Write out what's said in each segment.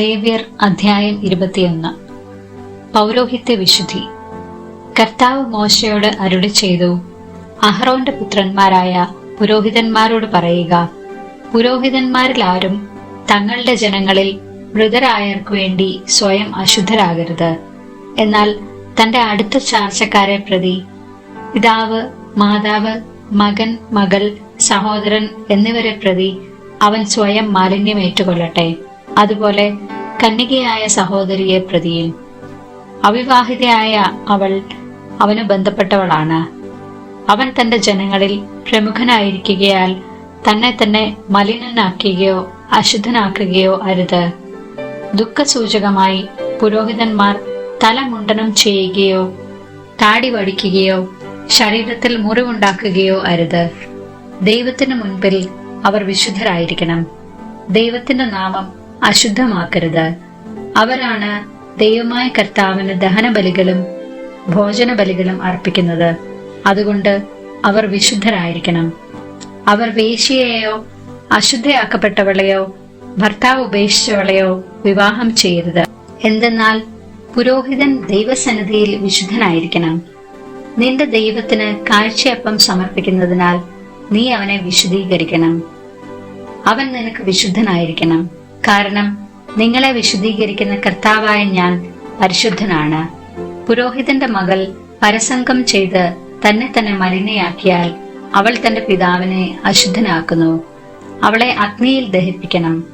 ലേവ്യർ അധ്യായം ഇരുപത്തിയൊന്ന്. പൗരോഹിത്യ വിശുദ്ധി. കർത്താവ് മോശയോട് അരുളി ചെയ്തു അഹ്റോന്റെ പുത്രന്മാരായ പുരോഹിതന്മാരോട് പറയുക പുരോഹിതന്മാരിൽ ആരും തങ്ങളുടെ ജനങ്ങളിൽ മൃതരായർക്കു വേണ്ടി സ്വയം അശുദ്ധരാകരുത്. എന്നാൽ തന്റെ അടുത്ത ചാർച്ചക്കാരെ പ്രതി പിതാവ് മാതാവ് മകൻ മകൾ സഹോദരൻ എന്നിവരെ പ്രതി അവൻ സ്വയം മാലിന്യമേറ്റുകൊള്ളട്ടെ. അതുപോലെ കന്യകയായ സഹോദരിയെ പ്രതിയിൽ. അവിവാഹിതയായ അവൾ അവന് ബന്ധപ്പെട്ടവളാണ്. അവൻ തന്റെ ജനങ്ങളിൽ പ്രമുഖനായിരിക്കുകയാൽ തന്നെ തന്നെ മലിനനാക്കുകയോ അശുദ്ധനാക്കുകയോ അരുത്. ദുഃഖസൂചകമായി പുരോഹിതന്മാർ തല മുണ്ടനം ചെയ്യുകയോ താടി വടിക്കുകയോ ശരീരത്തിൽ മുറിവുണ്ടാക്കുകയോ അരുത്. ദൈവത്തിന് മുൻപിൽ അവർ വിശുദ്ധരായിരിക്കണം. ദൈവത്തിന്റെ നാമം അശുദ്ധമാക്കരുത്. അവരാണ് ദൈവമായ കർത്താവിന് ദഹനബലികളും ഭോജനബലികളും അർപ്പിക്കുന്നത്. അതുകൊണ്ട് അവർ വിശുദ്ധരായിരിക്കണം. അവർ വേശ്യയെയോ അശുദ്ധയാക്കപ്പെട്ടവളെയോ ഭർത്താവ് ഉപേക്ഷിച്ചവളെയോ വിവാഹം ചെയ്യരുത്. എന്തെന്നാൽ പുരോഹിതൻ ദൈവസന്നിധിയിൽ വിശുദ്ധനായിരിക്കണം. നിന്റെ ദൈവത്തിന് കാഴ്ചയപ്പം സമർപ്പിക്കുന്നതിനാൽ നീ അവനെ വിശുദ്ധീകരിക്കണം. അവൻ നിനക്ക് വിശുദ്ധനായിരിക്കണം. കാരണം നിങ്ങളെ വിശുദ്ധീകരിക്കുന്ന കർത്താവായ ഞാൻ പരിശുദ്ധനാണ്. പുരോഹിതന്റെ മകൾ പരസംഗം ചെയ്ത് തന്നെ തന്നെ മലിനയാക്കിയാൽ അവൾ തന്റെ പിതാവിനെ അശുദ്ധനാക്കുന്നു. അവളെ അഗ്നിയിൽ ദഹിപ്പിക്കണം.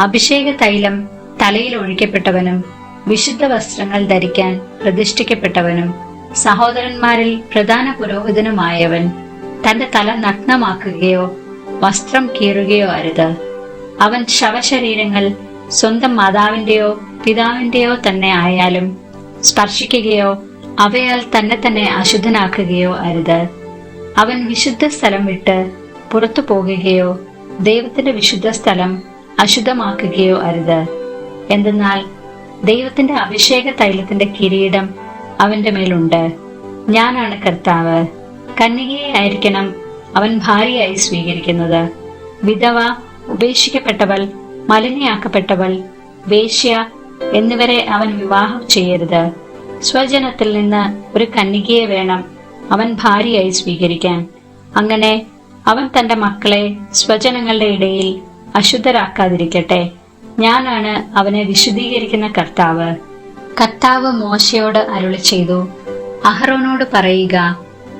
അഭിഷേക തൈലം തലയിൽ ഒഴിക്കപ്പെട്ടവനും വിശുദ്ധ വസ്ത്രങ്ങൾ ധരിക്കാൻ പ്രതിഷ്ഠിക്കപ്പെട്ടവനും സഹോദരന്മാരിൽ പ്രധാന പുരോഹിതനുമായവൻ തന്റെ തല നഗ്നമാക്കുകയോ വസ്ത്രം കീറുകയോ അരുത്. അവൻ ശവശരീരങ്ങൾ സ്വന്തം മാതാവിന്റെയോ പിതാവിന്റെയോ തന്നെ ആയാലും സ്പർശിക്കുകയോ അവയാൽ തന്നെ തന്നെ അശുദ്ധനാക്കുകയോ അരുത്. അവൻ വിശുദ്ധ സ്ഥലം വിട്ട് പുറത്തു പോകുകയോ ദൈവത്തിന്റെ വിശുദ്ധ സ്ഥലം അശുദ്ധമാക്കുകയോ അരുത്. എന്തെന്നാൽ ദൈവത്തിന്റെ അഭിഷേക തൈലത്തിന്റെ കിരീടം അവന്റെ മേലുണ്ട്. ഞാനാണ് കർത്താവ്. കന്യകയെ ആയിരിക്കണം അവൻ ഭാര്യയായി സ്വീകരിക്കുന്നത്. വിധവ ഉപേക്ഷിക്കപ്പെട്ടവൾ മലിനയാക്കപ്പെട്ടവൾ വേശ്യ എന്നിവരെ അവൻ വിവാഹം ചെയ്യരുത്. സ്വജനത്തിൽ നിന്ന് ഒരു കന്യകയെ വേണം അവൻ ഭാര്യയായി സ്വീകരിക്കാൻ. അങ്ങനെ അവൻ തന്റെ മക്കളെ സ്വജനങ്ങളുടെ ഇടയിൽ അശുദ്ധരാക്കാതിരിക്കട്ടെ. ഞാനാണ് അവനെ വിശുദ്ധീകരിക്കുന്ന കർത്താവ്. കർത്താവ് മോശയോട് അരുളി ചെയ്തു അഹറോനോട് പറയുക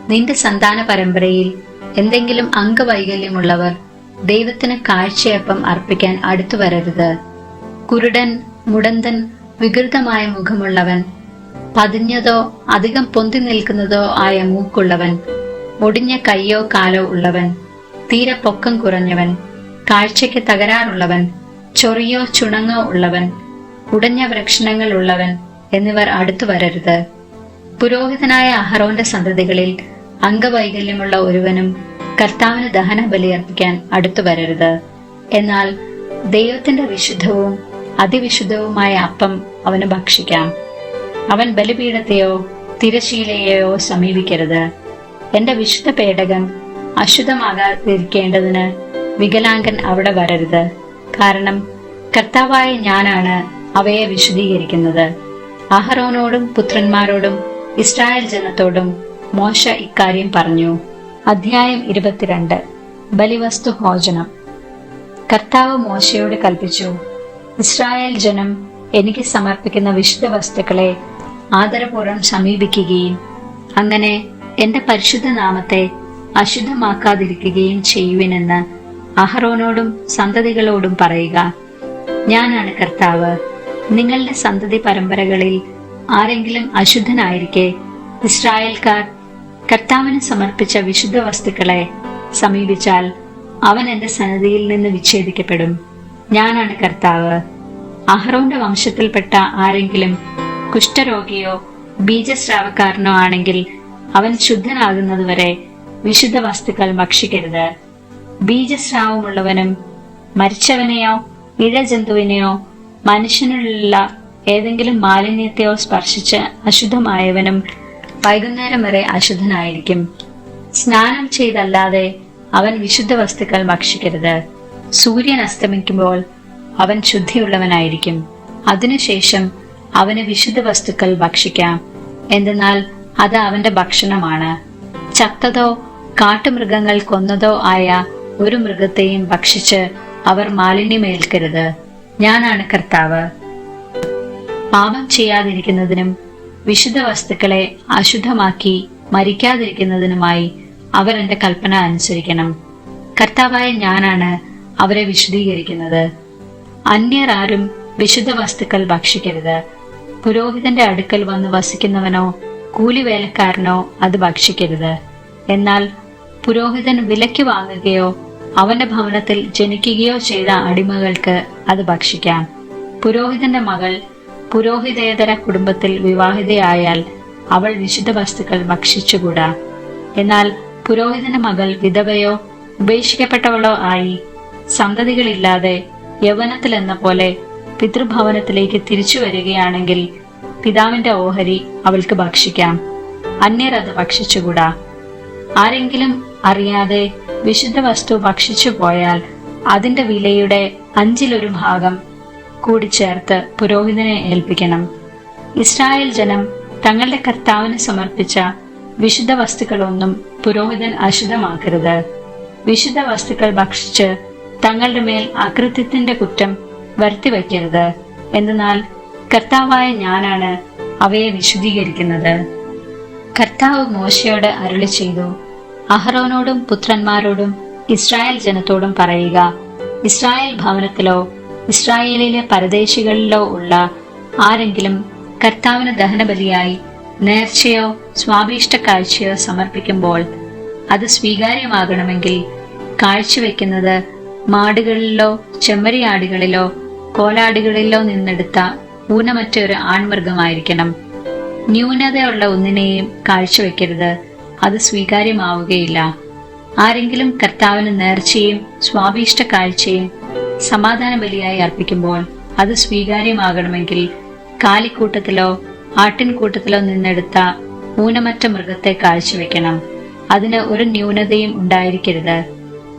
നിന്റെ സന്താന പരമ്പരയിൽ എന്തെങ്കിലും അംഗവൈകല്യമുള്ളവർ ദൈവത്തിന് കാഴ്ചയപ്പം അർപ്പിക്കാൻ അടുത്തു വരരുത്. കുരുടൻ മുടന്തൻ വികൃതമായ മുഖമുള്ളവൻ പതിഞ്ഞതോ അധികം പൊന്തി നിൽക്കുന്നതോ ആയ മൂക്കുള്ളവൻ ഒടിഞ്ഞ കയ്യോ കാലോ ഉള്ളവൻ തീരെ പൊക്കം കുറഞ്ഞവൻ കാഴ്ചയ്ക്ക് തകരാറുള്ളവൻ ചൊറിയോ ചുണങ്ങോ ഉള്ളവൻ ഉടഞ്ഞ വൃക്ഷണങ്ങൾ ഉള്ളവൻ എന്നിവർ അടുത്തു വരരുത്. പുരോഹിതനായ അഹറോന്റെ സന്തതികളിൽ അംഗവൈകല്യമുള്ള ഒരുവനും കർത്താവിന് ദഹന ബലിയർപ്പിക്കാൻ അടുത്തു വരരുത്. എന്നാൽ ദൈവത്തിന്റെ വിശുദ്ധവും അതിവിശുദ്ധവുമായ അപ്പം അവന് ഭക്ഷിക്കാം. അവൻ ബലിപീഠത്തെയോ തിരശീലയെയോ സമീപിക്കരുത്. എന്റെ വിശുദ്ധ പേടകം അശുദ്ധമാകാതിരിക്കേണ്ടതിന് വികലാംഗൻ അവിടെ വരരുത്. കാരണം കർത്താവായ ഞാനാണ് അവയെ വിശദീകരിക്കുന്നത് അഹറോനോടും പുത്രന്മാരോടും ഇസ്രായേൽ ജനത്തോടും മോശ ഇക്കാര്യം പറഞ്ഞു. അധ്യായം ഇരുപത്തിരണ്ട്. ബലിവസ്തു ഭോജനം കർത്താവ് മോശയോട് കൽപ്പിച്ചു ഇസ്രായേൽ ജനം എനിക്ക് സമർപ്പിക്കുന്ന വിശുദ്ധ വസ്തുക്കളെ ആദരപൂർവം സമീപിക്കുകയും അങ്ങനെ എന്റെ പരിശുദ്ധ നാമത്തെ അശുദ്ധമാക്കാതിരിക്കുകയും ചെയ്യുവിനെന്ന് അഹറോനോടും സന്തതികളോടും പറയുക. ഞാനാണ് കർത്താവ്. നിങ്ങളുടെ സന്തതി പരമ്പരകളിൽ ആരെങ്കിലും അശുദ്ധനായിരിക്കെ ഇസ്രായേൽക്കാർ കർത്താവിന് സമർപ്പിച്ച വിശുദ്ധ വസ്തുക്കളെ സമീപിച്ചാൽ അവൻ എന്റെ സന്നദ്ധിയിൽ നിന്ന് വിച്ഛേദിക്കപ്പെടും. ഞാനാണ് കർത്താവ്. അഹ്റോന്റെ വംശത്തിൽപ്പെട്ട ആരെങ്കിലും കുഷ്ഠരോഗിയോ ബീജസ്രാവക്കാരനോ ആണെങ്കിൽ അവൻ ശുദ്ധനാകുന്നതുവരെ വിശുദ്ധ വസ്തുക്കൾ ഭക്ഷിക്കരുത്. ബീജസ്രാവമുള്ളവനും മരിച്ചവനെയോ ഇഴജന്തുവിനെയോ മനുഷ്യനുള്ള ഏതെങ്കിലും മാലിന്യത്തെയോ സ്പർശിച്ച് അശുദ്ധമായവനും വൈകുന്നേരം വരെ അശുദ്ധനായിരിക്കും. സ്നാനം ചെയ്തല്ലാതെ അവൻ വിശുദ്ധ വസ്തുക്കൾ ഭക്ഷിക്കരുത്. സൂര്യൻ അസ്തമിക്കുമ്പോൾ അവൻ ശുദ്ധിയുള്ളവനായിരിക്കും. അതിനുശേഷം അവന് വിശുദ്ധ വസ്തുക്കൾ ഭക്ഷിക്കാം. എന്തെന്നാൽ അത് അവന്റെ ഭക്ഷണമാണ്. ചത്തതോ കാട്ടുമൃഗങ്ങൾ കൊന്നതോ ആയ ഒരു മൃഗത്തെയും ഭക്ഷിച്ച് അവർ മാലിന്യമേൽക്കരുത്. ഞാനാണ് കർത്താവ്. പാപം ചെയ്യാതിരിക്കുന്നതിനും വിശുദ്ധ വസ്തുക്കളെ അശുദ്ധമാക്കി മരിക്കാതിരിക്കുന്നതിനുമായി അവർ എന്റെ കൽപ്പന അനുസരിക്കണം. കർത്താവായ ഞാനാണ് അവരെ വിശദീകരിക്കുന്നത് അന്യർ ആരും വിശുദ്ധ വസ്തുക്കൾ ഭക്ഷിക്കരുത്. പുരോഹിതന്റെ അടുക്കൽ വന്ന് വസിക്കുന്നവനോ കൂലിവേലക്കാരനോ അത് ഭക്ഷിക്കരുത്. എന്നാൽ പുരോഹിതൻ വിലയ്ക്ക് വാങ്ങുകയോ അവന്റെ ഭവനത്തിൽ ജനിക്കുകയോ ചെയ്ത അടിമകൾക്ക് അത് ഭക്ഷിക്കാം. പുരോഹിതന്റെ മകൾ പുരോഹിതേതര കുടുംബത്തിൽ വിവാഹിതയായാൽ അവൾ വിശുദ്ധ വസ്തുക്കൾ ഭക്ഷിച്ചുകൂടാ. എന്നാൽ പുരോഹിതന മകൾ വിധവയോ ഉപേക്ഷിക്കപ്പെട്ടവളോ ആയി സന്തതികളില്ലാതെ യൗവനത്തിലെന്ന പോലെ പിതൃഭവനത്തിലേക്ക് തിരിച്ചു വരികയാണെങ്കിൽ പിതാവിന്റെ ഓഹരി അവൾക്ക് ഭക്ഷിക്കാം. അന്യർ അത് ഭക്ഷിച്ചുകൂടാ. ആരെങ്കിലും അറിയാതെ വിശുദ്ധ വസ്തു ഭക്ഷിച്ചു പോയാൽ അതിന്റെ വിലയുടെ അഞ്ചിലൊരു ഭാഗം കൂടി ചേർത്ത് പുരോഹിതനെ ഏൽപ്പിക്കണം. ഇസ്രായേൽ ജനം തങ്ങളുടെ കർത്താവിന് സമർപ്പിച്ച വിശുദ്ധ വസ്തുക്കളൊന്നും പുരോഹിതൻ അശുദ്ധമാക്കരുത്. വിശുദ്ധ വസ്തുക്കൾ ഭക്ഷിച്ച് തങ്ങളുടെ മേൽ അകൃത്യത്തിന്റെ കുറ്റം വരുത്തിവെക്കരുത്. എന്നാൽ കർത്താവായ ഞാനാണ് അവയെ വിശുദ്ധീകരിക്കുന്നത്. കർത്താവ് മോശയോട് അരുളി ചെയ്തു. അഹ്റോനോടും പുത്രന്മാരോടും ഇസ്രായേൽ ജനത്തോടും പറയുക ഇസ്രായേൽ ഭവനത്തിലോ ഇസ്രായേലിലെ പരദേശികളിലോ ഉള്ള ആരെങ്കിലും കർത്താവിന് ദഹനബലിയായി നേർച്ചയോ സ്വാഭീഷ്ട കാഴ്ചയോ സമർപ്പിക്കുമ്പോൾ അത് സ്വീകാര്യമാകണമെങ്കിൽ കാഴ്ചവെക്കുന്നത് മാടുകളിലോ ചെമ്മരിയാടുകളിലോ കോലാടുകളിലോ നിന്നെടുത്ത ഊനമറ്റൊരു ആൺമൃഗമായിരിക്കണം. ന്യൂനതയുള്ള ഒന്നിനെയും കാഴ്ചവെക്കരുത്. അത് സ്വീകാര്യമാവുകയില്ല. ആരെങ്കിലും കർത്താവിന് നേർച്ചയും സ്വാഭീഷ്ട കാഴ്ചയും സമാധാന ബലിയായി അർപ്പിക്കുമ്പോൾ അത് സ്വീകാര്യമാകണമെങ്കിൽ കാലിക്കൂട്ടത്തിലോ ആട്ടിൻകൂട്ടത്തിലോ നിന്നെടുത്ത ഊനമറ്റ മൃഗത്തെ കാഴ്ചവെക്കണം. അതിന് ഒരു ന്യൂനതയും ഉണ്ടായിരിക്കരുത്.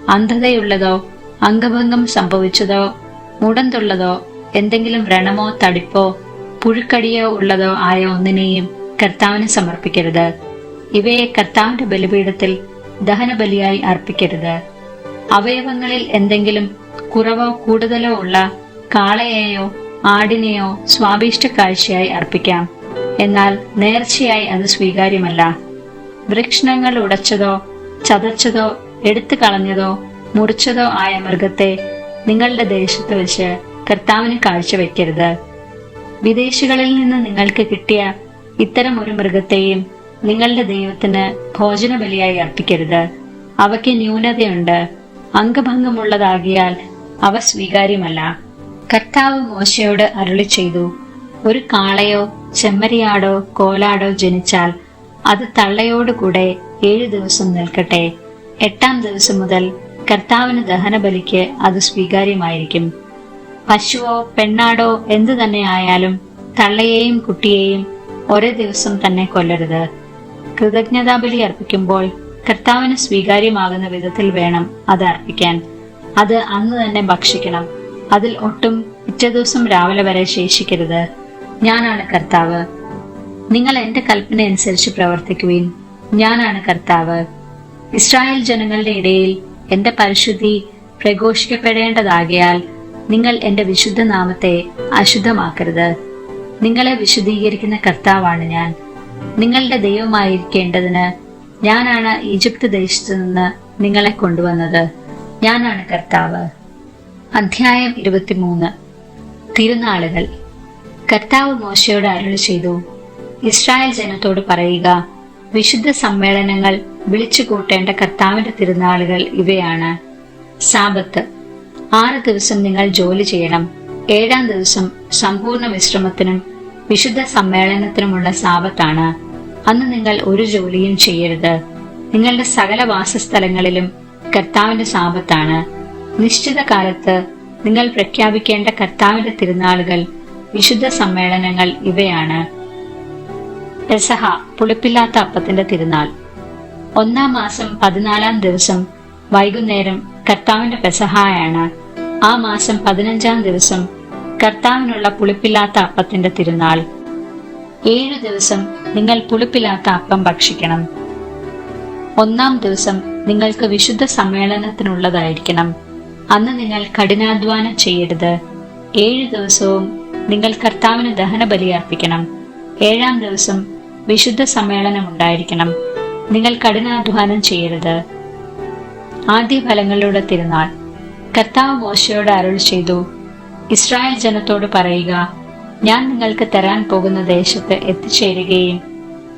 അന്ധതയുള്ളതോ അംഗഭംഗം സംഭവിച്ചതോ മുടന്തുള്ളതോ എന്തെങ്കിലും വ്രണമോ തടിപ്പോ പുഴുക്കടിയോ ഉള്ളതോ ആയ ഒന്നിനെയും കർത്താവിന് സമർപ്പിക്കരുത്. ഇവയെ കർത്താവിന്റെ ബലിപീഠത്തിൽ ദഹനബലിയായി അർപ്പിക്കരുത്. അവയവങ്ങളിൽ എന്തെങ്കിലും കുറവോ കൂടുതലോ ഉള്ള കാളയെയോ ആടിനെയോ സ്വാഭിഷ്ട കാഴ്ചയായി അർപ്പിക്കാം. എന്നാൽ നേർച്ചയായി അത് സ്വീകാര്യമല്ല. വൃക്ഷണങ്ങൾ ഉടച്ചതോ ചതച്ചതോ എടുത്തു കളഞ്ഞതോ മുറിച്ചതോ ആയ മൃഗത്തെ നിങ്ങളുടെ ദേശത്ത് വെച്ച് കർത്താവിന് കാഴ്ചവെക്കരുത്. വിദേശികളിൽ നിന്ന് നിങ്ങൾക്ക് കിട്ടിയ ഇത്തരം ഒരു മൃഗത്തെയും നിങ്ങളുടെ ദൈവത്തിന് ഭോജന ബലിയായി അർപ്പിക്കരുത്. അവയ്ക്ക് ന്യൂനതയുണ്ട്. അംഗഭംഗമുള്ളതാകിയാൽ അവ സ്വീകാര്യമല്ല. കർത്താവ് മോശയോട് അരുളി ചെയ്തു ഒരു കാളയോ ചെമ്മരിയാടോ കോലാടോ ജനിച്ചാൽ അത് തള്ളയോടുകൂടെ ഏഴു ദിവസം നിൽക്കട്ടെ. എട്ടാം ദിവസം മുതൽ കർത്താവിന് ദഹനബലിക്ക് അത് സ്വീകാര്യമായിരിക്കും. പശുവോ പെണ്ണാടോ എന്തു തന്നെ ആയാലും തള്ളയെയും കുട്ടിയെയും ഒരേ ദിവസം തന്നെ കൊല്ലരുത്. കൃതജ്ഞതാബലി അർപ്പിക്കുമ്പോൾ കർത്താവിന് സ്വീകാര്യമാകുന്ന വിധത്തിൽ വേണം അത് അർപ്പിക്കാൻ. അത് അന്ന് തന്നെ ഭക്ഷിക്കണം. അതിൽ ഒട്ടും പിറ്റേ ദിവസം രാവിലെ വരെ ശേഷിക്കരുത്. ഞാനാണ് കർത്താവ്. നിങ്ങൾ എന്റെ കൽപ്പന അനുസരിച്ച് പ്രവർത്തിക്കുവിൻ. ഞാനാണ് കർത്താവ്. ഇസ്രായേൽ ജനങ്ങളുടെ ഇടയിൽ എന്റെ പരിശുദ്ധി പ്രഘോഷിക്കപ്പെടേണ്ടതാകയാൽ നിങ്ങൾ എന്റെ വിശുദ്ധ നാമത്തെ അശുദ്ധമാക്കരുത്. നിങ്ങളെ വിശുദ്ധീകരിക്കുന്ന കർത്താവാണ് ഞാൻ. നിങ്ങളുടെ ദൈവമായിരിക്കേണ്ടതിന് ഞാനാണ് ഈജിപ്ത് ദേശത്തു നിന്ന് നിങ്ങളെ കൊണ്ടുവന്നത്. ഞാനാണ് കർത്താവ്. അധ്യായം ഇരുപത്തിമൂന്ന്. തിരുനാളുകൾ. കർത്താവ് മോശയോട് അരുളി ചെയ്തു ഇസ്രായേൽ ജനത്തോട് പറയുക വിശുദ്ധ സമ്മേളനങ്ങൾ വിളിച്ചു കൂട്ടേണ്ട കർത്താവിന്റെ തിരുനാളുകൾ ഇവയാണ്. സാപത്ത് ആറ് ദിവസം നിങ്ങൾ ജോലി ചെയ്യണം. ഏഴാം ദിവസം സമ്പൂർണ വിശ്രമത്തിനും വിശുദ്ധ സമ്മേളനത്തിനുമുള്ള സാപത്താണ് അന്ന് നിങ്ങൾ ഒരു ജോലിയും ചെയ്യരുത്. നിങ്ങളുടെ സകല വാസസ്ഥലങ്ങളിലും കർത്താവിന്റെ സാപത്താണ് നിശ്ചിത കാലത്ത് നിങ്ങൾ പ്രഖ്യാപിക്കേണ്ട കർത്താവിന്റെ തിരുനാളുകൾ വിശുദ്ധ സമ്മേളനങ്ങൾ ഇവയാണ്. പെസഹ പുളിപ്പില്ലാത്ത അപ്പത്തിന്റെ തിരുനാൾ. ഒന്നാം മാസം പതിനാലാം ദിവസം വൈകുന്നേരം കർത്താവിന്റെ പെസഹായാണ്. ആ മാസം പതിനഞ്ചാം ദിവസം കർത്താവിനുള്ള പുളിപ്പില്ലാത്ത അപ്പത്തിന്റെ തിരുനാൾ. ഏഴു ദിവസം നിങ്ങൾ പുളിപ്പില്ലാത്ത അപ്പം ഭക്ഷിക്കണം. ഒന്നാം ദിവസം നിങ്ങൾക്ക് വിശുദ്ധ സമ്മേളനത്തിനുള്ളതായിരിക്കണം. അന്ന് നിങ്ങൾ കഠിനാധ്വാനം ചെയ്യരുത്. ഏഴ് ദിവസവും നിങ്ങൾ കർത്താവിന് ദഹനബലി അർപ്പിക്കണം ഏഴാം ദിവസം വിശുദ്ധ സമ്മേളനം ഉണ്ടായിരിക്കണം. നിങ്ങൾ കഠിനാധ്വാനം ചെയ്യരുത്. ആദ്യ ഫലങ്ങളുടെ തിരുനാൾ. കർത്താവ് മോശയോട് അരുൾ ചെയ്തു. ഇസ്രായേൽ ജനത്തോട് പറയുക ഞാൻ നിങ്ങൾക്ക് തരാൻ പോകുന്ന ദേശത്ത് എത്തിച്ചേരുകയും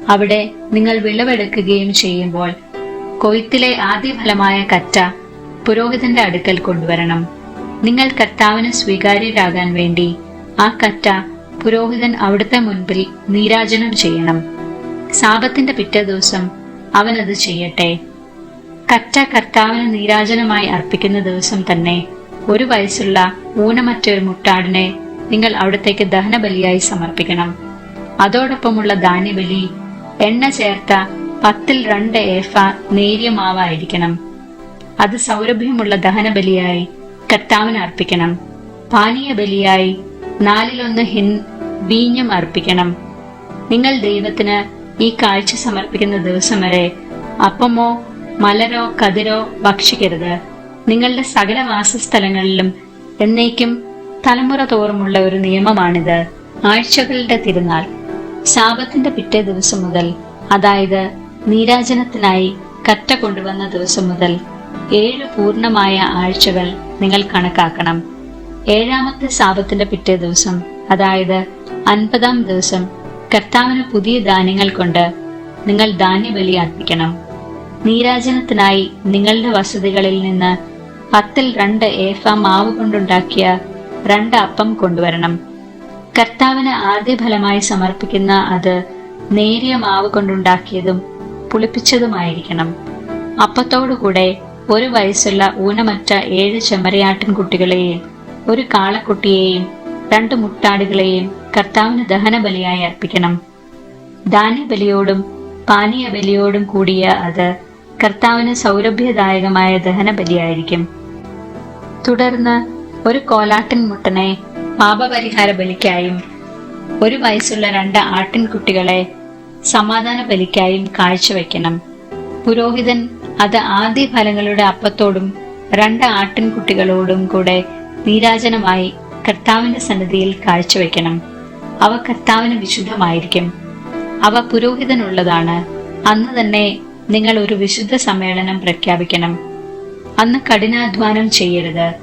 അവിടെ നിങ്ങൾ വിളവെടുക്കുകയും ചെയ്യുമ്പോൾ കൊയ്ത്തിലെ ആദ്യ ഫലമായ കറ്റ പുരോഹിതന്റെ അടുക്കൽ കൊണ്ടുവരണം. നിങ്ങൾ കർത്താവിന് സ്വീകാര്യരാകാൻ വേണ്ടി ആ കറ്റ പുരോഹിതൻ അവിടുത്തെ മുൻപിൽ നീരാജനം ചെയ്യണം. സാപത്തിന്റെ പിറ്റേ ദിവസം അവൻ അത് ചെയ്യട്ടെ. കറ്റ കർത്താവിന് നീരാജനമായി അർപ്പിക്കുന്ന ദിവസം തന്നെ ഒരു വയസ്സുള്ള ഊനമറ്റ ഒരു മുട്ടാടിനെ നിങ്ങൾ അവിടത്തേക്ക് ദഹനബലിയായി സമർപ്പിക്കണം. അതോടൊപ്പമുള്ള ധാന്യബലി എണ്ണ ചേർത്ത പത്തിൽ രണ്ട് ഏഫ നേരിയ മാവായിരിക്കണം അത് സൗരഭ്യമുള്ള ദഹനബലിയായി കർത്താവിന് അർപ്പിക്കണം. പാനീയ ബലിയായി നാലിലൊന്ന് ഹിൻ വീഞ്ഞം അർപ്പിക്കണം. നിങ്ങൾ ദൈവത്തിന് ഈ കാഴ്ച സമർപ്പിക്കുന്ന ദിവസം വരെ അപ്പമോ മലരോ കതിരോ ഭക്ഷിക്കരുത്. നിങ്ങളുടെ സകല വാസസ്ഥലങ്ങളിലും എന്നേക്കും തലമുറ തോറുമുള്ള ഒരു നിയമമാണിത്. ആഴ്ചകളുടെ തിരുനാൾ. ശാപത്തിന്റെ പിറ്റേ ദിവസം മുതൽ. അതായത് നീരാജനത്തിനായി കറ്റ കൊണ്ടുവന്ന ദിവസം മുതൽ ഏഴ് പൂർണമായ ആഴ്ചകൾ നിങ്ങൾ കണക്കാക്കണം. ഏഴാമത്തെ ശാപത്തിന്റെ പിറ്റേ ദിവസം അതായത് അൻപതാം ദിവസം കർത്താവിന് പുതിയ ധാന്യങ്ങൾ കൊണ്ട് നിങ്ങൾ ധാന്യബലി അർപ്പിക്കണം. നീരാജനത്തിനായി നിങ്ങളുടെ വസതികളിൽ നിന്ന് പത്തിൽ രണ്ട് ഏഫ മാവ് കൊണ്ടുണ്ടാക്കിയ രണ്ട് അപ്പം കൊണ്ടുവരണം. കർത്താവിന് ആദ്യ ഫലമായി സമർപ്പിക്കുന്ന അത് നേരിയ മാവ് കൊണ്ടുണ്ടാക്കിയതും പുളിപ്പിച്ചതുമായിരിക്കണം. അപ്പത്തോടുകൂടെ ഒരു വയസ്സുള്ള ഊനമറ്റ ഏഴ് ചെമ്മരയാട്ടിൻകുട്ടികളെയും ഒരു കാളക്കുട്ടിയെയും രണ്ട് മുട്ടാടുകളെയും കർത്താവിന് ദഹനബലിയായി അർപ്പിക്കണം. ധാന്യബലിയോടും പാനീയ ബലിയോടും കൂടിയ അത് കർത്താവിന് സൗരഭ്യദായകമായ ദഹനബലിയായിരിക്കും. തുടർന്ന് ഒരു കോലാട്ടിൻ മുട്ടനെ പാപപരിഹാര ബലിക്കായും ഒരു വയസ്സുള്ള രണ്ട് ആട്ടിൻകുട്ടികളെ സമാധാന ബലിക്കായും കാഴ്ചവെക്കണം. പുരോഹിതൻ അത് ആദ്യ ഫലങ്ങളുടെ അപ്പത്തോടും രണ്ട് ആട്ടിൻകുട്ടികളോടും കൂടെ നീരാജനമായി കർത്താവിന്റെ സന്നിധിയിൽ കാഴ്ചവെക്കണം. അവ കർത്താവിന് വിശുദ്ധമായിരിക്കും. അവ പുരോഹിതനുള്ളതാണ്. അന്ന് തന്നെ നിങ്ങൾ ഒരു വിശുദ്ധ സമ്മേളനം പ്രഖ്യാപിക്കണം. അന്ന് കഠിനാധ്വാനം ചെയ്യരുത്.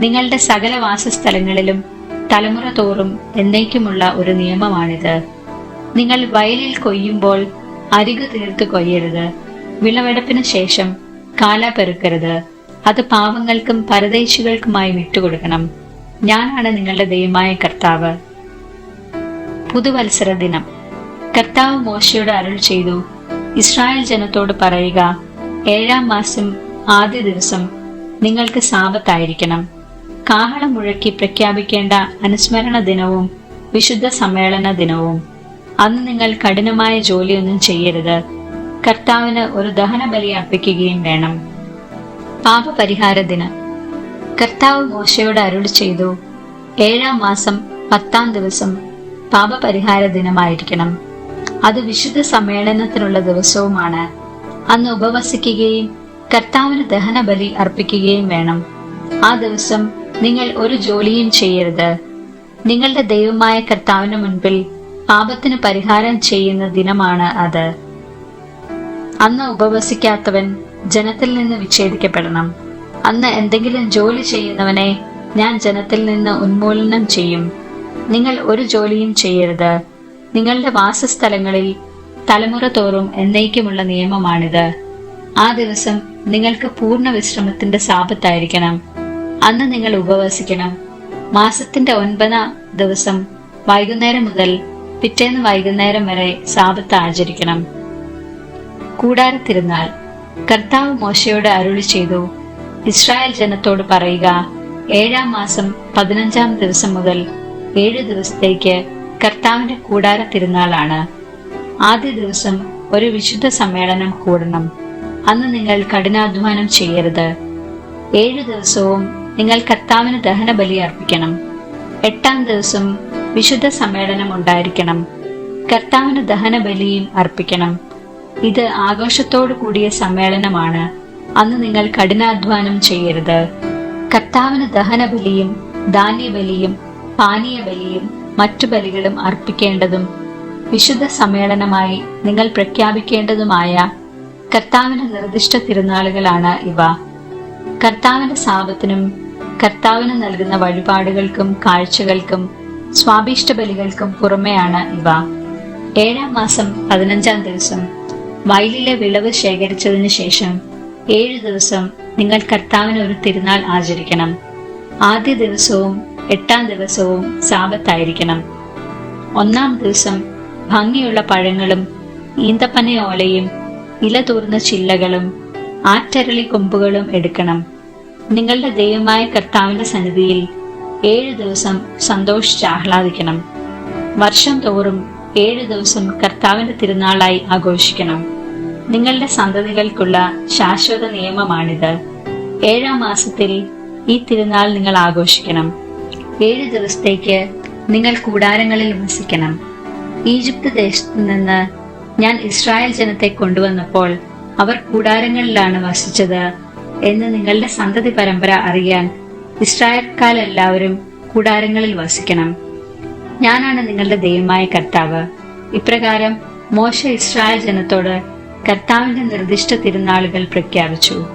നിങ്ങളുടെ സകല വാസസ്ഥലങ്ങളിലും തലമുറ തോറും എന്നേക്കുമുള്ള ഒരു നിയമമാണിത്. നിങ്ങൾ വയലിൽ കൊയ്യുമ്പോൾ അരികു തീർത്ത് കൊയ്യരുത്. വിളവെടുപ്പിന് ശേഷം കാല പെറുക്കരുത്. അത് പാവങ്ങൾക്കും പരദേശികൾക്കുമായി വിട്ടുകൊടുക്കണം. ഞാനാണ് നിങ്ങളുടെ ദൈവമായ കർത്താവ്. പുതുവത്സര ദിനം. കർത്താവ് മോശയോട് അരുൾ ചെയ്തു. ഇസ്രായേൽ ജനത്തോട് പറയുക ഏഴാം മാസം ആദ്യ ദിവസം നിങ്ങൾക്ക് സാപത്തായിരിക്കണം കാഹളം മുഴക്കി പ്രഖ്യാപിക്കേണ്ട അനുസ്മരണ ദിനവും വിശുദ്ധ സമ്മേളന ദിനവും. അന്ന് നിങ്ങൾ കഠിനമായ ജോലിയൊന്നും ചെയ്യരുത്. കർത്താവിന് ഒരു ദഹന ബലി അർപ്പിക്കുകയും വേണം. പാപപരിഹാര ദിനം കർത്താവ് മോശയോട് അരുൾ ചെയ്തു ഏഴാം മാസം പത്താം ദിവസം പാപപരിഹാര ദിനമായിരിക്കണം അത് വിശുദ്ധ സമ്മേളനത്തിനുള്ള ദിവസവുമാണ്. അന്ന് ഉപവസിക്കുകയും കർത്താവിന് ദഹന ബലി അർപ്പിക്കുകയും വേണം. ആ ദിവസം നിങ്ങൾ ഒരു ജോലിയും ചെയ്യരുത്. നിങ്ങളുടെ ദൈവമായ കർത്താവിന് മുൻപിൽ പാപത്തിന് പരിഹാരം ചെയ്യുന്ന ദിനമാണ് അത്. അന്ന് ഉപവസിക്കാത്തവൻ ജനത്തിൽ നിന്ന് വിച്ഛേദിക്കപ്പെടണം. അന്ന് എന്തെങ്കിലും ജോലി ചെയ്യുന്നവനെ ഞാൻ ജനത്തിൽ നിന്ന് ഉന്മൂലനം ചെയ്യും. നിങ്ങൾ ഒരു ജോലിയും ചെയ്യരുത്. നിങ്ങളുടെ വാസസ്ഥലങ്ങളിൽ തലമുറ തോറും എന്നേക്കുമുള്ള നിയമമാണിത്. ആ ദിവസം നിങ്ങൾക്ക് പൂർണ വിശ്രമത്തിന്റെ സാപത്തായിരിക്കണം. അന്ന് നിങ്ങൾ ഉപവസിക്കണം. മാസത്തിന്റെ ഒൻപതാം ദിവസം വൈകുന്നേരം മുതൽ പിറ്റേന്ന് വൈകുന്നേരം വരെ സാപത്ത് ആചരിക്കണം. കൂടാരത്തിരുന്നാൾ കർത്താവ് മോശയോട് അരുളി ചെയ്തു ഇസ്രായേൽ ജനത്തോട് പറയുക ഏഴാം മാസം പതിനഞ്ചാം ദിവസം മുതൽ ഏഴ് ദിവസത്തേക്ക് കർത്താവിന്റെ കൂടാര തിരുനാളാണ് ആദ്യ ദിവസം ഒരു വിശുദ്ധ സമ്മേളനം കൂടണം. അന്ന് നിങ്ങൾ കഠിനാധ്വാനം ചെയ്യരുത്. ഏഴു ദിവസവും നിങ്ങൾ കർത്താവിന് ദഹനബലി അർപ്പിക്കണം. എട്ടാം ദിവസം വിശുദ്ധ സമ്മേളനം ഉണ്ടായിരിക്കണം കർത്താവിന് ദഹനബലിയും അർപ്പിക്കണം. ഇത് ആഘോഷത്തോടു കൂടിയ സമ്മേളനമാണ്. അന്ന് നിങ്ങൾ കഠിനാധ്വാനം ചെയ്യരുത്. കർത്താവിന് ദഹനബലിയും ധാന്യബലിയും പാനീയബലിയും മറ്റു ബലികളും അർപ്പിക്കേണ്ടതും വിശുദ്ധ സമ്മേളനമായി നിങ്ങൾ പ്രഖ്യാപിക്കേണ്ടതുമായ കർത്താവിന് നിർദ്ദിഷ്ട തിരുനാളുകളാണ് ഇവ. കർത്താവിന്റെ സാപത്തിനും കർത്താവിന് നൽകുന്ന വഴിപാടുകൾക്കും കാഴ്ചകൾക്കും സ്വാഭീഷ്ട ബലികൾക്കും പുറമെയാണ് ഇവ. ഏഴാം മാസം പതിനഞ്ചാം ദിവസം. വയലിലെ വിളവ് ശേഖരിച്ചതിന് ശേഷം ഏഴ് ദിവസം നിങ്ങൾ കർത്താവിന് ഒരു തിരുനാൾ ആചരിക്കണം. ആദ്യ ദിവസവും എട്ടാം ദിവസവും സാപത്തായിരിക്കണം ഒന്നാം ദിവസം ഭംഗിയുള്ള പഴങ്ങളും ഈന്തപ്പനയോലയും ഇല തൂർന്ന ചില്ലകളും ആറ്റരളി കൊമ്പുകളും എടുക്കണം. നിങ്ങളുടെ ദൈവമായ കർത്താവിന്റെ സന്നിധിയിൽ ഏഴ് ദിവസം സന്തോഷിച്ച് ആഹ്ലാദിക്കണം. വർഷം തോറും ഏഴ് ദിവസം കർത്താവിന്റെ തിരുനാളായി ആഘോഷിക്കണം. നിങ്ങളുടെ സന്തതികൾക്കുള്ള ശാശ്വത നിയമമാണിത്. ഏഴാം മാസത്തിൽ ഈ തിരുനാൾ നിങ്ങൾ ആഘോഷിക്കണം. ഏഴ് ദിവസത്തേക്ക് നിങ്ങൾ കൂടാരങ്ങളിൽ വസിക്കണം. ഈജിപ്ത് ദേശത്ത് നിന്ന് ഞാൻ ഇസ്രായേൽ ജനത്തെ കൊണ്ടുവന്നപ്പോൾ അവർ കൂടാരങ്ങളിലാണ് വസിച്ചത് എന്ന് നിങ്ങളുടെ സന്തതി പരമ്പര അറിയാൻ ഇസ്രായേൽക്കാരെല്ലാവരും കൂടാരങ്ങളിൽ വസിക്കണം. ഞാനാണ് നിങ്ങളുടെ ദൈവമായ കർത്താവ്. ഇപ്രകാരം മോശ ഇസ്രായേൽ ജനത്തോട് കർത്താവിന്റെ നിർദ്ദിഷ്ട തിരുനാളുകൾ പ്രഖ്യാപിച്ചു.